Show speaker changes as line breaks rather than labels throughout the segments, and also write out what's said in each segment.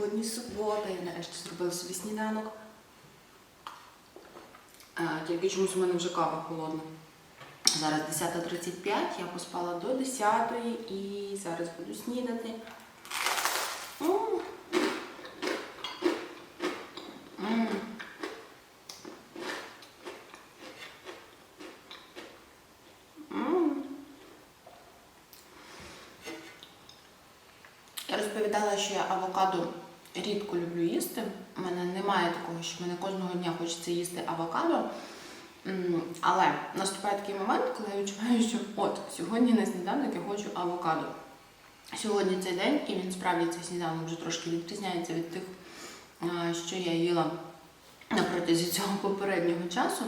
Сьогодні субота. Я нарешті зробила собі сніданок. Тільки чомусь у мене вже кава холодна. Зараз 10.35, я поспала до 10 і зараз буду снідати. Я розповідала, що я авокадо рідко люблю їсти. У мене немає такого, що мене кожного дня хочеться їсти авокадо. Але наступає такий момент, коли я відчуваю, що от сьогодні на сніданок я хочу авокадо. Сьогодні цей день, і він справді цей сніданок вже трошки відрізняється від тих, що я їла на протязі цього попереднього часу,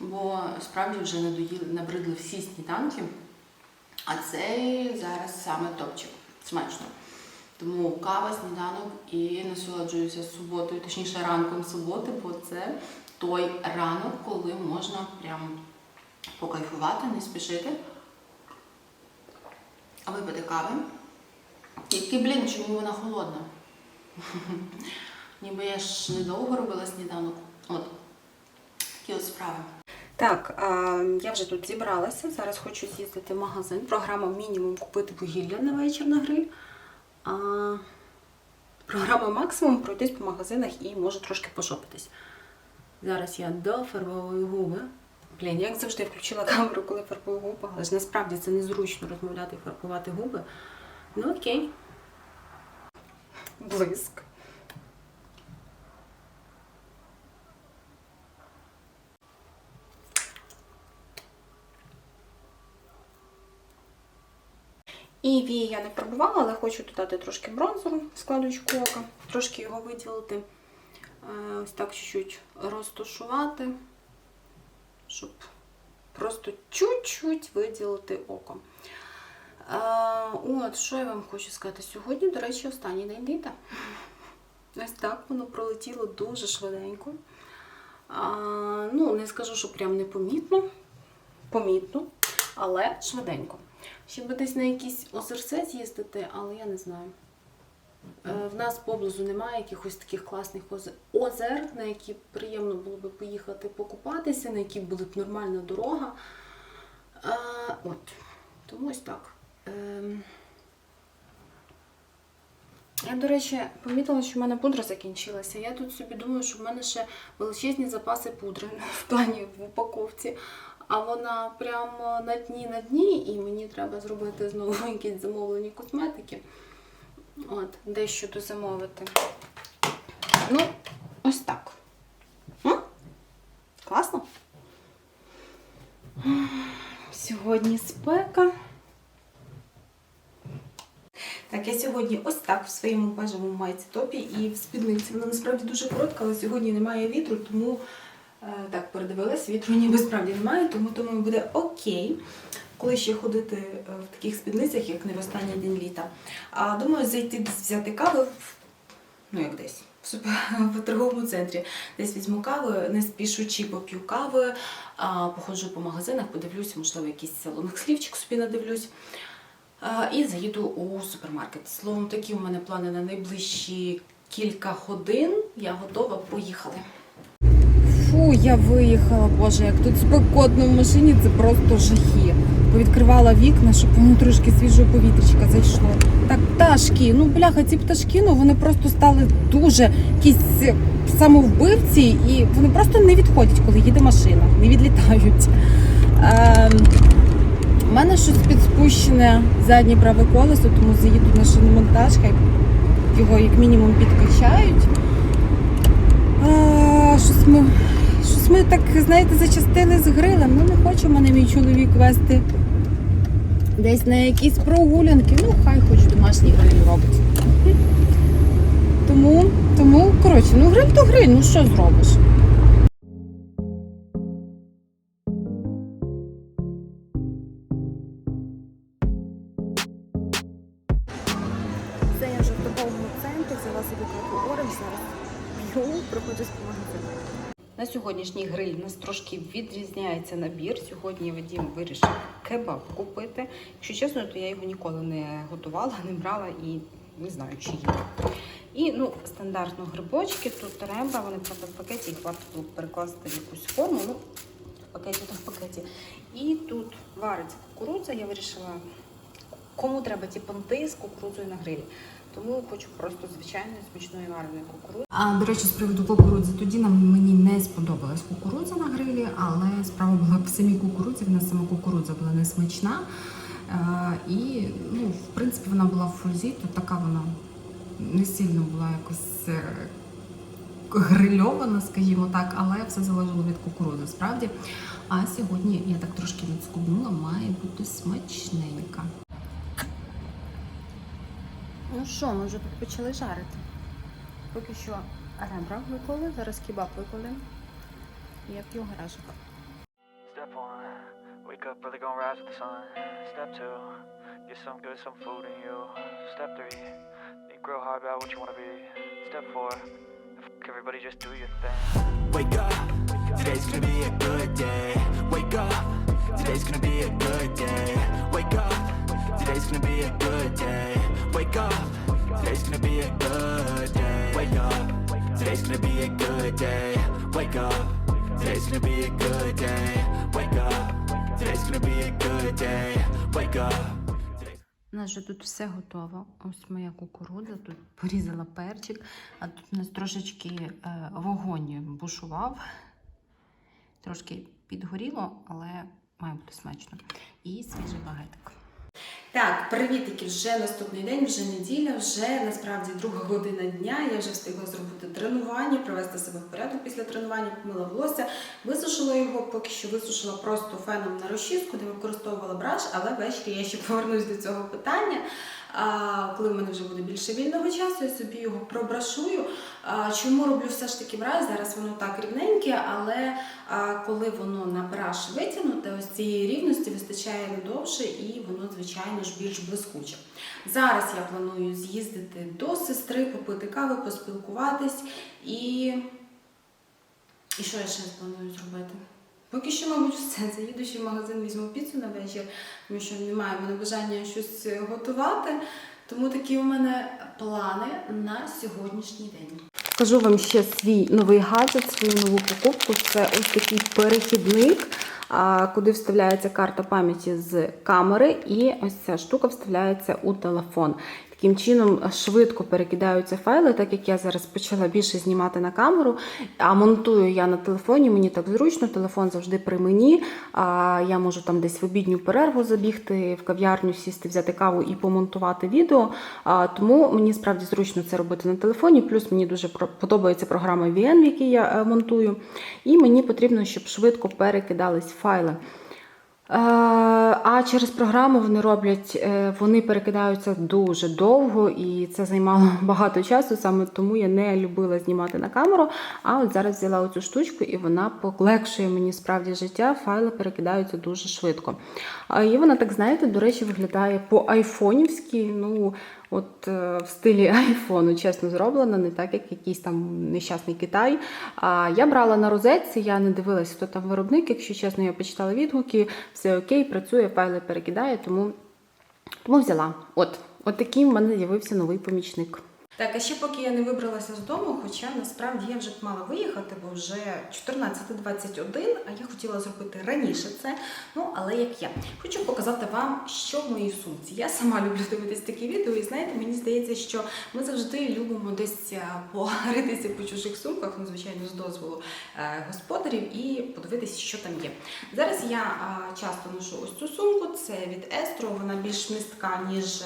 бо справді вже надоїли, набридли всі сніданки. А цей зараз саме топчик. Смачно. Тому кава, сніданок і насолоджуюся суботою, точніше ранком суботи, бо це той ранок, коли можна прям покайфувати, не спішити, а випити кави. Тільки, блін, чому вона холодна? Ніби я ж недовго робила сніданок. От, такі от справи. Так, я вже тут зібралася. Зараз хочу з'їздити в магазин. Програма мінімум купити вугілля на вечір на гриль. А програма максимум пройтись по магазинах і може трошки пошопитись. Зараз я дофарбовую губи. Блін, як завжди включила камеру, коли фарбую губи, але ж насправді це незручно розмовляти і фарбувати губи. Ну окей. Блиск. І вії я не фарбувала, але хочу додати трошки бронзеру в складочку ока, трошки його виділити. Е, Ось так чуть-чуть розташувати, щоб просто чуть-чуть виділити око. Е, От, що я вам хочу сказати? Сьогодні, до речі, останній день літа. Ось так воно пролетіло дуже швиденько. Ну, не скажу, що прям непомітно, помітно, але швиденько. Ще би десь на якісь озерце з'їздити, але я не знаю. Е, В нас поблизу немає якихось таких класних озер, на які приємно було би поїхати покупатися, на які була б нормальна дорога. Е, От, тому ось так. Ем. Я, до речі, помітила, що в мене пудра закінчилася. Я тут собі думаю, що в мене ще величезні запаси пудри в плані в упаковці. А вона прямо на дні на дні, і мені треба зробити знову якісь замовлені косметики. От, дещо дозамовити. Ну, ось так. М? Класно? Сьогодні спека. Так, я сьогодні ось так в своєму бежевому майці топі і в спідниці. Вона насправді дуже коротка, але сьогодні немає вітру, тому так передивилась, вітру ніби справді немає, тому думаю, буде окей. Коли ще ходити е, в таких спідницях, як не в останній день літа. А думаю, зайти десь взяти кави, ну як десь, в, в торговому центрі. Десь візьму кави, не спішучи поп'ю кави, а, походжу по магазинах, подивлюся, можливо, якийсь салонок слівчик собі надивлюсь. А, І заїду у супермаркет. Словом, такі у мене плани на найближчі кілька годин. Я готова, поїхали.
Фу, я виїхала, боже, як тут спекотно в машині, це просто жахи. Повідкривала вікна, щоб воно трошки свіжого повітрячка зайшло. Так, пташки, ну бляха, ці пташки, ну вони просто стали дуже якісь е, самовбивці, і вони просто не відходять, коли їде машина, не відлітають. Ем, у мене щось підспущене заднє праве колесо, тому заїду на шиномонтаж, хай його як мінімум підкачають. А, щось ми, щось ми так, знаєте, зачастили з грилем. Ну, не хоче мене мій чоловік вести десь на якісь прогулянки. Ну, хай хоч домашній гриль робить. Тому, тому, коротше, ну гриль то гриль, ну що зробиш? Сьогоднішній гриль нас трошки відрізняється набір. Сьогодні Вадім вирішив кебаб купити. Якщо чесно, то я його ніколи не готувала, не брала і
не знаю, чи є. І ну, стандартно грибочки, тут треба, вони правда в пакеті, їх варто було перекласти в якусь форму. Ну, в пакеті, то в пакеті. І тут вариться кукурудза. Я вирішила, кому треба ті понти з кукурудзою на грилі. Тому хочу просто звичайної смачної вареної кукурудзи.
А до речі, з приводу кукурудзи, тоді нам мені не сподобалась кукурудза на грилі, але справа була в самій кукурудзі, в нас сама кукурудза була не смачна. Е, і, ну, в принципі, вона була в фользі, то така вона не сильно була якось е, грильована, скажімо так, але все залежало від кукурудзи, справді. А сьогодні я так трошки відскубнула, має бути смачненька.
Ну що, ми вже тут почали жарити. Поки що ребра виклали, зараз кебаб викладемо. Як його гаражик.
Step one, wake up early, gonna rise with the sun. Step two, get some good, some food in you. Step three, think real hard about what you wanna be. Step four, everybody just do your thing.
Wake up, today's gonna be a good day. Wake up, today's gonna be a good day. Wake up, today's gonna be a good day. Wake up, today's gonna be a good day. Wake up, today's gonna be a good day. Wake up, today's gonna be a good day. Wake up, today's gonna be a good day. Wake up.
У нас вже тут все готово. Ось моя кукурудза, тут порізала перчик, а тут у нас трошечки е, вогонь бушував. Трошки підгоріло, але має бути смачно. І свіжий багетик. Так, привітки! вже наступний день, вже неділя, вже насправді друга година дня. Я вже встигла зробити тренування, привести себе в порядок після тренування, помила волосся, висушила його, поки що висушила просто феном на розчіску, де використовувала браш, але ввечері я ще повернусь до цього питання. Коли в мене вже буде більше вільного часу, я собі його пробрашую. Чому роблю все ж таки браш? Зараз воно так рівненьке, але коли воно на браш витягнуте, ось цієї рівності вистачає надовше і воно, звичайно ж, більш блискуче. Зараз я планую з'їздити до сестри, попити кави, поспілкуватись і. І що я ще планую зробити? Поки що, мабуть, все. Заїду ще в магазин, візьму піцу на вечір, тому що немає в мене бажання щось готувати. Тому такі у мене плани на сьогоднішній день. Скажу вам ще свій новий гаджет, свою нову покупку. Це ось такий перехідник, куди вставляється карта пам'яті з камери, і ось ця штука вставляється у телефон. Таким чином швидко перекидаються файли, так як я зараз почала більше знімати на камеру, а монтую я на телефоні, мені так зручно, телефон завжди при мені. А я можу там десь в обідню перерву забігти, в кав'ярню сісти, взяти каву і помонтувати відео. А, тому мені справді зручно це робити на телефоні. Плюс мені дуже подобається програма VN, в якій я е, монтую. І мені потрібно, щоб швидко перекидались файли. Е, А через програму вони роблять, е, вони перекидаються дуже довго, і це займало багато часу. Саме тому я не любила знімати на камеру. А от зараз взяла оцю штучку, і вона полегшує мені справді життя. Файли перекидаються дуже швидко. І вона так, знаєте, до речі, виглядає по айфонівськи. Ну, от е, в стилі айфону, чесно зроблено, не так, як якийсь там нещасний Китай. А я брала на розетці, я не дивилася, хто там виробник. Якщо чесно, я почитала відгуки, все окей, працює, файли перекидає, тому, тому взяла. От, от такий в мене з'явився новий помічник. Так, а ще поки я не вибралася з дому, хоча насправді я вже мала виїхати, бо вже 14.21, а я хотіла зробити раніше це. Ну, але як я. Хочу показати вам, що в моїй сумці. Я сама люблю дивитись такі відео, і знаєте, мені здається, що ми завжди любимо десь е, поритися по чужих сумках, ну, звичайно, з дозволу е, господарів, і подивитися, що там є. Зараз я е, часто ношу ось цю сумку, це від Естро, вона більш містка, ніж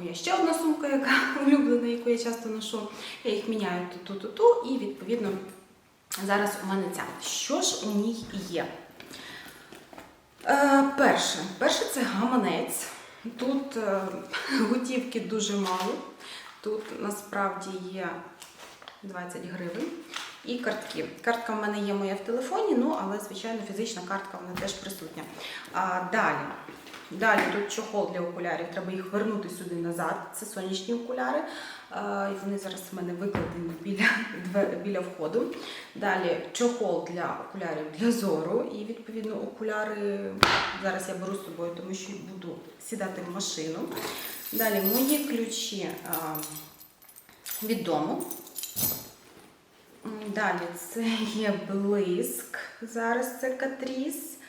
моя ще одна сумка, яка улюблена, яку я часто ношу. Я їх міняю ту ту ту і відповідно зараз у мене ця. Що ж у ній є? Е, перше, перше це гаманець. Тут е, готівки дуже мало. Тут насправді є 20 гривень і картки. Картка в мене є моя в телефоні, ну але звичайно фізична картка вона теж присутня. А, далі. Далі тут чохол для окулярів, треба їх вернути сюди назад. Це сонячні окуляри. І вони зараз в мене викладені біля, біля входу. Далі чохол для окулярів для зору. І відповідно окуляри зараз я беру з собою, тому що буду сідати в машину. Далі мої ключі від дому. Далі це є блиск. Зараз це катріс.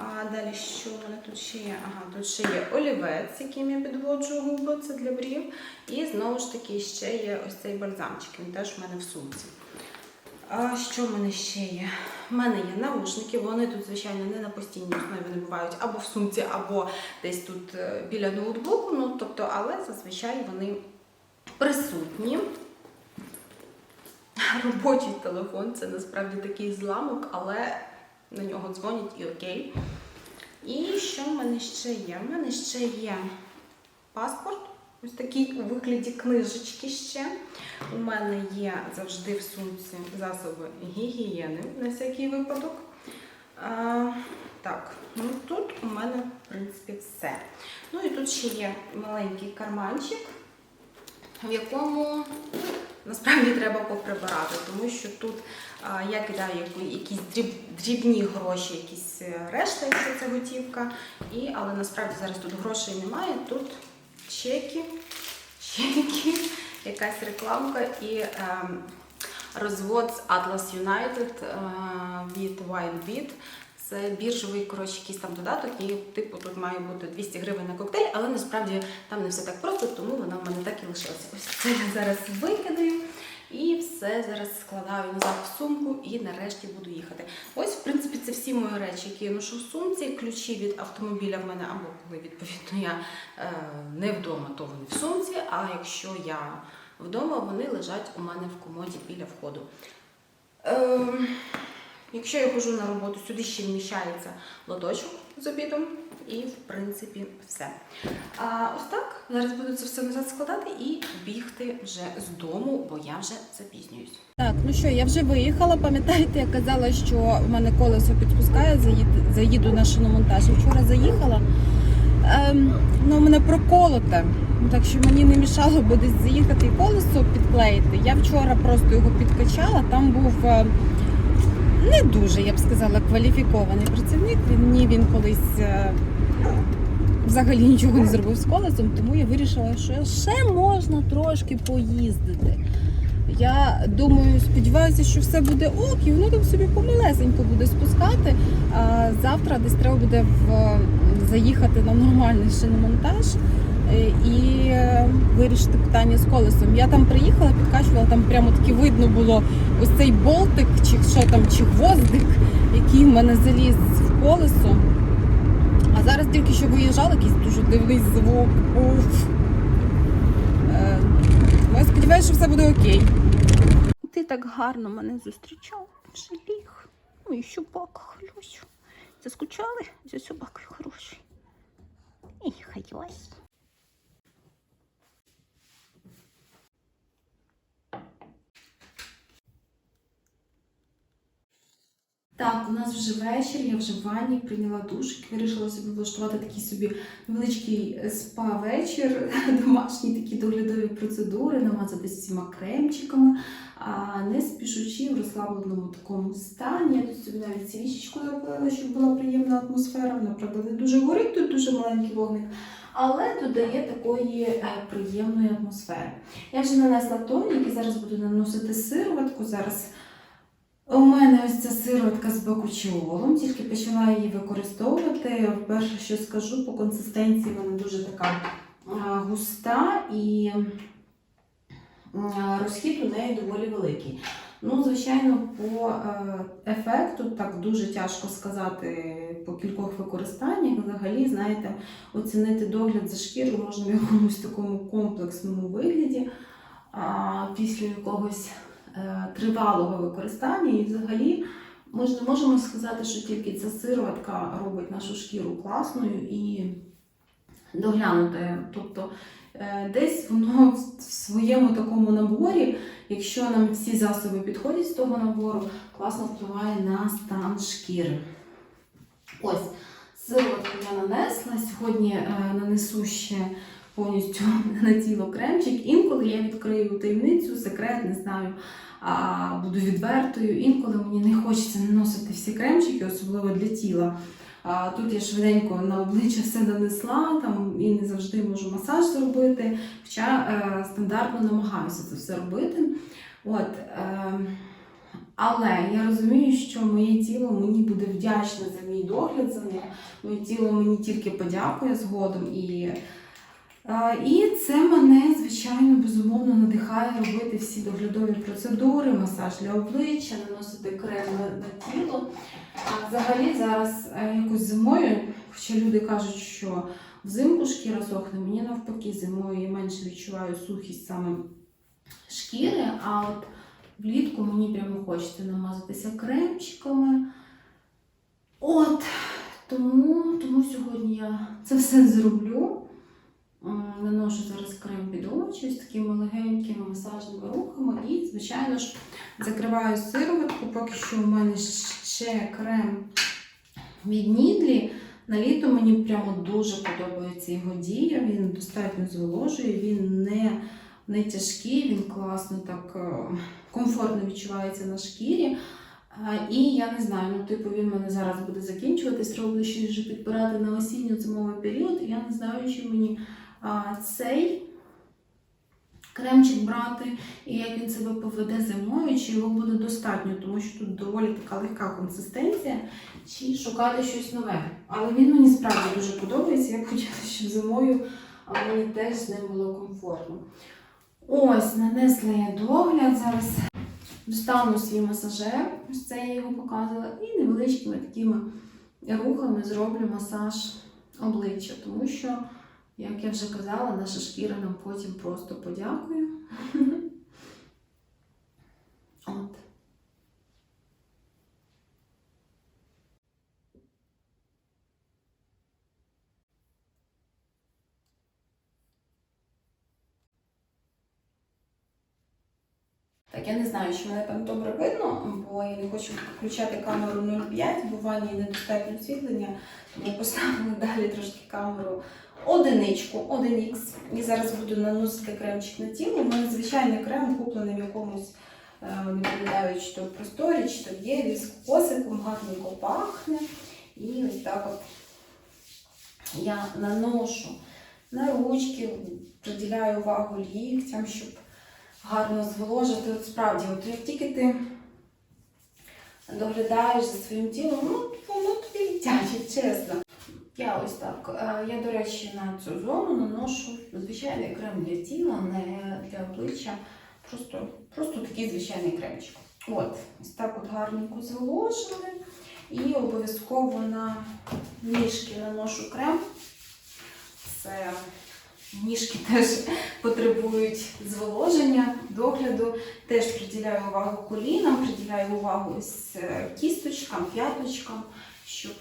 А далі що в мене тут ще є? Ага, тут ще є олівець, яким я підводжу губи, це для брів. І знову ж таки ще є ось цей бальзамчик, він теж в мене в сумці. А що в мене ще є? У мене є наушники, вони тут, звичайно, не на постійній основі вони бувають або в сумці, або десь тут е, біля ноутбуку. Ну, тобто, але зазвичай вони присутні. Робочий телефон це насправді такий зламок, але на нього дзвонять і окей. І що в мене ще є? У мене ще є паспорт, ось такий у вигляді книжечки ще. У мене є завжди в сумці засоби гігієни на всякий випадок. А, так, ну тут у мене, в принципі, все. Ну і тут ще є маленький карманчик, в якому насправді треба поприбирати, тому що тут я кидаю якісь дріб, дрібні гроші, якісь е, решта, якщо це готівка. І, але насправді зараз тут грошей немає. Тут чеки, чеки, якась рекламка і ем, розвод з Atlas United е, від Wildbeat. Це біржовий коротше, якийсь там додаток, і типу тут має бути 200 гривень на коктейль, але насправді там не все так просто, тому вона в мене так і лишилася. Ось це я зараз викидаю і все зараз складаю назад в сумку і нарешті буду їхати. Ось, в принципі, це всі мої речі, які я ношу в сумці. Ключі від автомобіля в мене, або коли відповідно я е, не вдома, то вони в сумці. А якщо я вдома, вони лежать у мене в комоді біля входу. Ем, Якщо я хожу на роботу, сюди ще вміщається лоточок з обідом, і в принципі все. А ось так. Зараз буду це все назад складати і бігти вже з дому, бо я вже запізнююсь.
Так, ну що, я вже виїхала. Пам'ятаєте, я казала, що в мене колесо підпускає, заїду, заїду на шиномонтаж. Вчора заїхала. Ем, ну, у мене проколоте, так що мені не мішало би десь заїхати і колесо підклеїти. Я вчора просто його підкачала. Там був е, не дуже, я б сказала, кваліфікований працівник. Він мені він колись е, взагалі нічого не зробив з колесом, тому я вирішила, що ще можна трошки поїздити. Я думаю, сподіваюся, що все буде ок, і воно там собі помалесенько буде спускати. А завтра десь треба буде в, заїхати на нормальний шиномонтаж е, і вирішити питання з колесом. Я там приїхала, підкачувала, там прямо таки видно було ось цей болтик, чи що там, чи гвоздик, який в мене заліз в колесо. А зараз тільки що виїжджала, якийсь дуже дивний звук був. Е, Я сподіваюся, що все буде окей.
Ти так гарно мене зустрічав, вже ліг. Ну і собака хороша. Заскучали за собакою хорошою. І хай Так, у нас вже вечір, я вже в ванні прийняла душ, вирішила собі влаштувати такий собі невеличкий спа-вечір, домашні такі доглядові процедури, намазатися всіма кремчиками, а не спішучи в розслабленому такому стані. Я тут собі навіть свічечку зробила, щоб була приємна атмосфера. Вона, правда, не дуже горить, тут дуже маленький вогник, але додає такої е, приємної атмосфери. Я вже нанесла тонік і зараз буду наносити сироватку. Зараз у мене ось ця сироватка з бакучіолом, тільки почала її використовувати. Перше, що скажу, по консистенції вона дуже така густа і розхід у неї доволі великий. Ну, звичайно, по е, ефекту так дуже тяжко сказати по кількох використаннях. Взагалі, знаєте, оцінити догляд за шкірою можна в якомусь такому комплексному вигляді, після якогось тривалого використання. І взагалі ми ж не можемо сказати, що тільки ця сироватка робить нашу шкіру класною і доглянутою. Тобто е, десь воно в своєму такому наборі, якщо нам всі засоби підходять з того набору, класно впливає на стан шкіри. Ось, сироватку я нанесла. Сьогодні е, нанесу ще повністю на тіло кремчик. Інколи я відкрию таємницю, секрет, не знаю, буду відвертою. Інколи мені не хочеться наносити всі кремчики, особливо для тіла. А, тут я швиденько на обличчя все нанесла, там і не завжди можу масаж зробити. Хоча е, стандартно намагаюся це все робити. От, е, але я розумію, що моє тіло мені буде вдячне за мій догляд за ним. Моє тіло мені тільки подякує згодом. І, і це мене, звичайно, безумовно надихає робити всі доглядові процедури, масаж для обличчя, наносити крем на, тіло. А взагалі зараз е, якось зимою, хоча люди кажуть, що взимку шкіра сохне, мені навпаки зимою я менше відчуваю сухість саме шкіри, а от влітку мені прямо хочеться намазатися кремчиками. От, тому, тому сьогодні я це все зроблю. Наношу зараз крем під очі з такими легенькими масажними рухами і, звичайно ж, закриваю сироватку. Поки що у мене ще крем від Нідлі. На літо мені прямо дуже подобається його дія. Він достатньо зволожує, він не, не тяжкий, він класно так е, комфортно відчувається на шкірі. І я не знаю, ну типу він мене зараз буде закінчуватись, треба буде вже підбирати на осінньо-зимовий період. І я не знаю, чи мені цей кремчик брати, і як він себе поведе зимою, чи його буде достатньо, тому що тут доволі така легка консистенція, чи шукати щось нове. Але він мені справді дуже подобається. Я хотіла, щоб зимою мені теж з ним було комфортно. Ось, нанесла я догляд. Зараз достану свій масажер, ось це я його показувала, і невеличкими такими рухами зроблю масаж обличчя, тому що, як я вже казала, наша шкіра нам потім просто подякує. От. Так, я не знаю, чи мене там добре видно, бо я не хочу включати камеру 0,5, бо в ванні недостатньо освітлення, тому поставила далі трошки камеру одиничку, 1х. І зараз буду наносити кремчик на тіло. У мене звичайний крем куплений в якомусь, е, не пам'ятаю, чи то в просторі, чи то в Єві, з кокосиком, гарненько пахне. І ось так от я наношу на ручки, приділяю увагу ліктям, щоб гарно зволожити. От справді, от як тільки ти доглядаєш за своїм тілом, ну воно тобі вдячить, чесно. Я ось так. е, Я, до речі, на цю зону наношу звичайний крем для тіла, не для обличчя. Просто, просто такий звичайний кремчик. От, ось так от гарненько зволожили. І обов'язково на ніжки наношу крем. Це ніжки теж потребують зволоження, догляду. Теж приділяю увагу колінам, приділяю увагу ось е, кісточкам, п'яточкам, щоб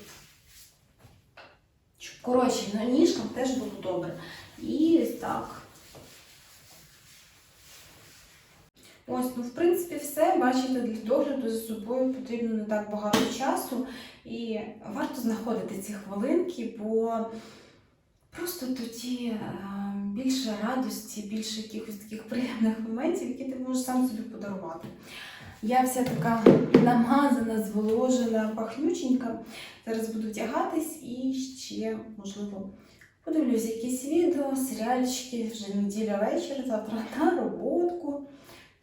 коротше, на ніжкам теж було добре. І так. Ось, ну, в принципі, все. Бачите, для догляду за собою потрібно не так багато часу. І варто знаходити ці хвилинки, бо просто тоді е, більше радості, більше якихось таких приємних моментів, які ти можеш сам собі подарувати. Я вся така намазана, зволожена, пахнюченька. Зараз буду вдягатись і ще, можливо, подивлюсь якісь відео, серіальчики, вже неділя вечір, завтра на роботку.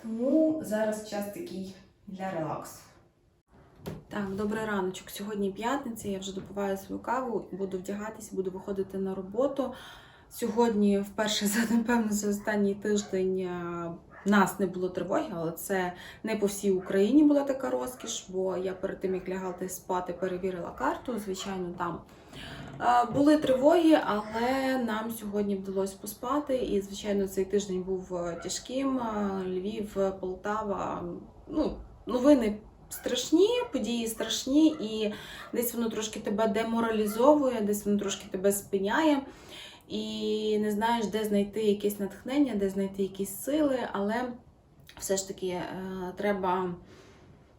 Тому зараз час такий для релаксу. Так, добрий раночок. Сьогодні п'ятниця, я вже допиваю свою каву, буду вдягатись, буду виходити на роботу. Сьогодні, вперше за напевно, за останній тиждень е, нас не було тривоги, але це не по всій Україні була така розкіш, бо я перед тим, як лягати спати, перевірила карту. Звичайно, там е, були тривоги, але нам сьогодні вдалося поспати. І, звичайно, цей тиждень був е, тяжким. Е, Львів, Полтава, ну, новини страшні, події страшні, і десь воно трошки тебе деморалізовує, десь воно трошки тебе спиняє. І не знаєш, де знайти якесь натхнення, де знайти якісь сили, але все ж таки е, треба.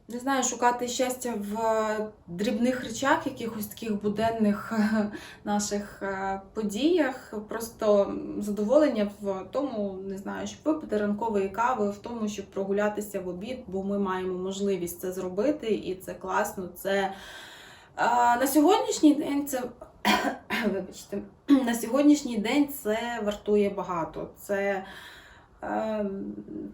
Не знаю, шукати щастя в дрібних речах, якихось таких буденних е, наших е, подіях. Просто задоволення в тому, не знаю, щоб випити ранкової кави, в тому, щоб прогулятися в обід, бо ми маємо можливість це зробити, і це класно. Це на сьогоднішній день це вибачте, на сьогоднішній день це вартує багато. Це е,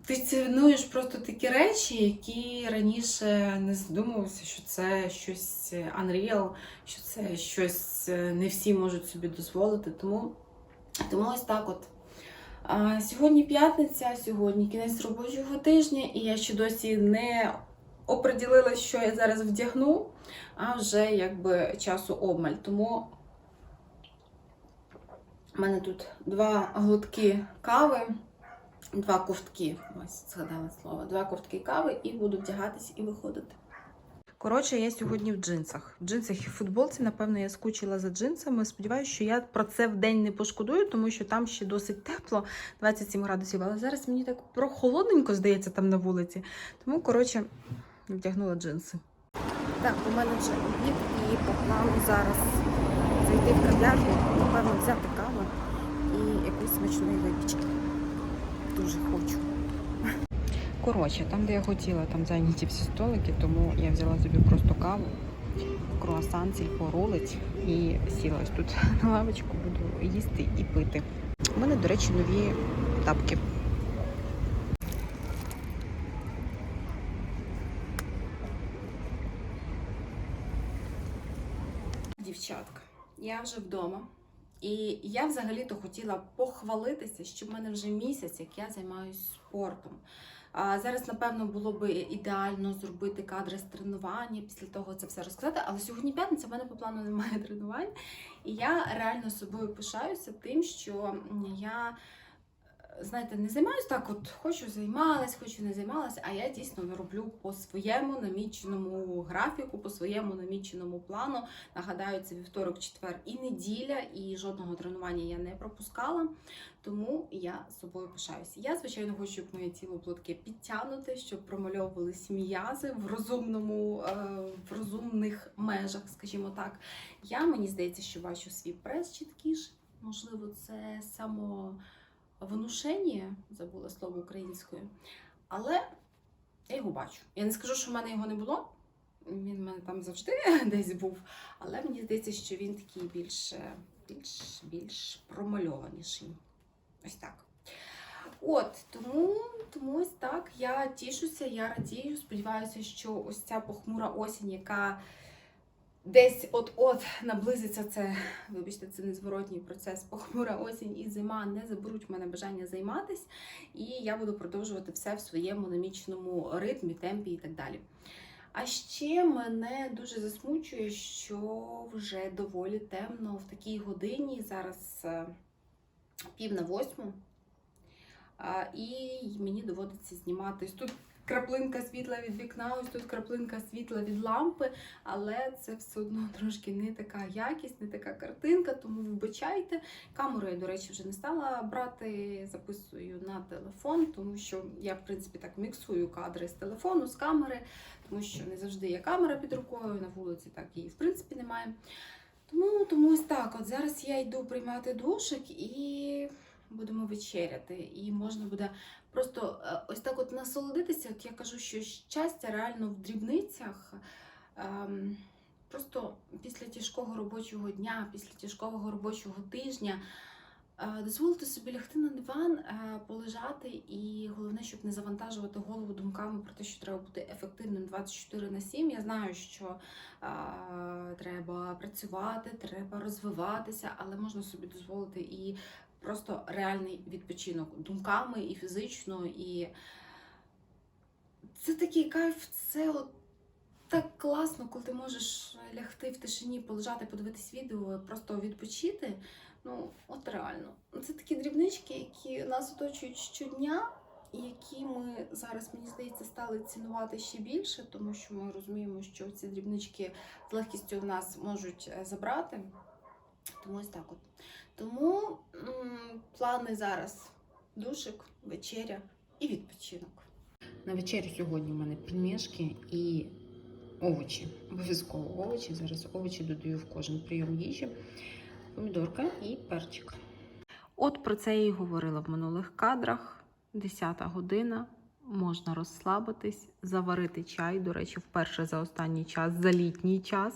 ти цінуєш просто такі речі, які раніше не задумувався, що це щось unreal, що це щось е, не всі можуть собі дозволити. Тому, тому ось так от. А, сьогодні п'ятниця, сьогодні кінець робочого тижня, і я ще досі не оприділила, що я зараз вдягну, а вже якби часу обмаль. Тому в мене тут два глотки кави, два ковтки. Ось згадала слово, два ковтки кави, і буду вдягатись і виходити.
Коротше, я сьогодні в джинсах. В джинсах і в футболці, напевно, я скучила за джинсами. Сподіваюся, що я про це в день не пошкодую, тому що там ще досить тепло, 27 градусів. Але зараз мені так прохолодненько здається там на вулиці. Тому, коротше, вдягнула джинси. Так, у мене вже обід і по плану зараз зайти в кав'ярню, напевно, взяти каву смачної випічки. Дуже хочу. Коротше, там, де я хотіла, там зайняті всі столики, тому я взяла собі просто каву, круасан, сільпо рулить і сіла ось тут на лавочку, буду їсти і пити. У мене, до речі, нові тапки.
Дівчатка, я вже вдома. І я взагалі-то хотіла похвалитися, що в мене вже місяць, як я займаюся спортом. А зараз, напевно, було би ідеально зробити кадри з тренування, після того це все розказати. Але сьогодні п'ятниця, в мене по плану немає тренувань. І я реально собою пишаюся тим, що я. Знаєте, не займаюся так, от хочу займалась, хочу не займалась, а я дійсно роблю по своєму наміченому графіку, по своєму наміченому плану. Нагадаю, це вівторок, четвер і неділя, і жодного тренування я не пропускала. Тому я собою пишаюся. Я, звичайно, хочу, щоб моє тіло було таке підтягнуте, щоб промальовувались м'язи в розумному, е, в розумних межах, скажімо так. Я мені здається, що бачу свій прес чіткіше. Можливо, це само внушення, забула слово українською, але я його бачу. Я не скажу, що в мене його не було. Він в мене там завжди десь був. Але мені здається, що він такий більш, більш, більш промальованіший. Ось так. От, тому, тому ось так. Я тішуся, я радію. Сподіваюся, що ось ця похмура осінь, яка десь от-от наблизиться це, вибачте, це незворотній процес, похмура осінь і зима не заберуть в мене бажання займатися, і я буду продовжувати все в своєму наміченому ритмі, темпі і так далі. А ще мене дуже засмучує, що вже доволі темно в такій годині. Зараз е, пів на восьму. І мені доводиться зніматись Тут краплинка світла від вікна, ось тут краплинка світла від лампи, але це все одно трошки не така якість, не така картинка, тому вибачайте. Камеру я, до речі, вже не стала брати, записую на телефон, тому що я, в принципі, так міксую кадри з телефону, з камери, тому що не завжди є камера під рукою, на вулиці так її, в принципі, немає. Тому, тому ось так. От зараз я йду приймати душик і будемо вечеряти. І можна буде просто е, ось так от насолодитися. От я кажу, що щастя реально в дрібницях. Ем, Просто після тяжкого робочого дня, після тяжкого робочого тижня е, дозволити собі лягти на диван, е, полежати, і головне, щоб не завантажувати голову думками про те, що треба бути ефективним 24 на 7. Я знаю, що треба працювати, треба розвиватися, але можна собі дозволити і просто реальний відпочинок думками і фізично, і це такий кайф, це от так класно, коли ти можеш лягти в тишині, полежати, подивитись відео, просто відпочити. Ну, от реально. Це такі дрібнички, які нас оточують щодня, і які ми зараз, мені здається, стали цінувати ще більше, тому що ми розуміємо, що ці дрібнички з легкістю в нас можуть е, забрати. Тому ось так от. Тому м, плани зараз душик, вечеря і відпочинок.
На вечерю сьогодні у мене пельмешки і овочі. Обов'язково овочі. Зараз овочі додаю в кожен прийом їжі. Помідорка і перчик. От про це я і говорила в минулих кадрах. 10 година.
Можна розслабитись, заварити чай. До речі, вперше за останній час, за літній час.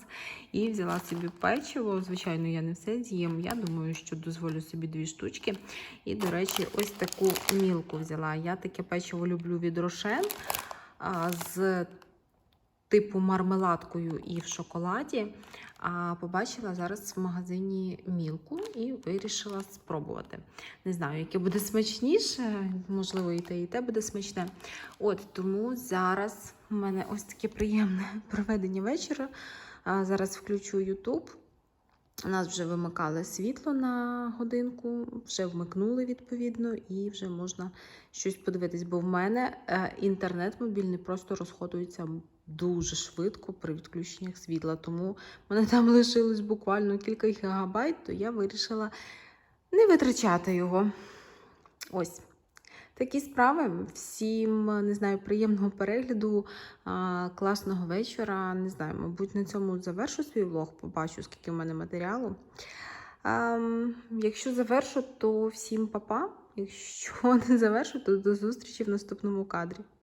І взяла собі печиво. Звичайно, я не все з'їм. Я думаю, що дозволю собі дві штучки. І, до речі, ось таку мілку взяла. Я таке печиво люблю від Рошен з типу мармеладкою і в шоколаді. А побачила зараз в магазині мілку і вирішила спробувати. Не знаю, яке буде смачніше, можливо, і те, і те буде смачне. От тому зараз у мене ось таке приємне проведення вечора. А, Зараз включу YouTube. У нас вже вимикали світло на годинку, вже вмикнули відповідно, і вже можна щось подивитись. Бо в мене е, інтернет мобільний просто розходується дуже швидко при відключеннях світла. Тому мене там лишилось буквально кілька гігабайт, то я вирішила не витрачати його. Ось. Такі справи. Всім не знаю, приємного перегляду, класного вечора. Не знаю, мабуть, на цьому завершу свій влог, побачу, скільки в мене матеріалу. Ем, якщо завершу, то всім па-па. Якщо не завершу, то до зустрічі в наступному кадрі.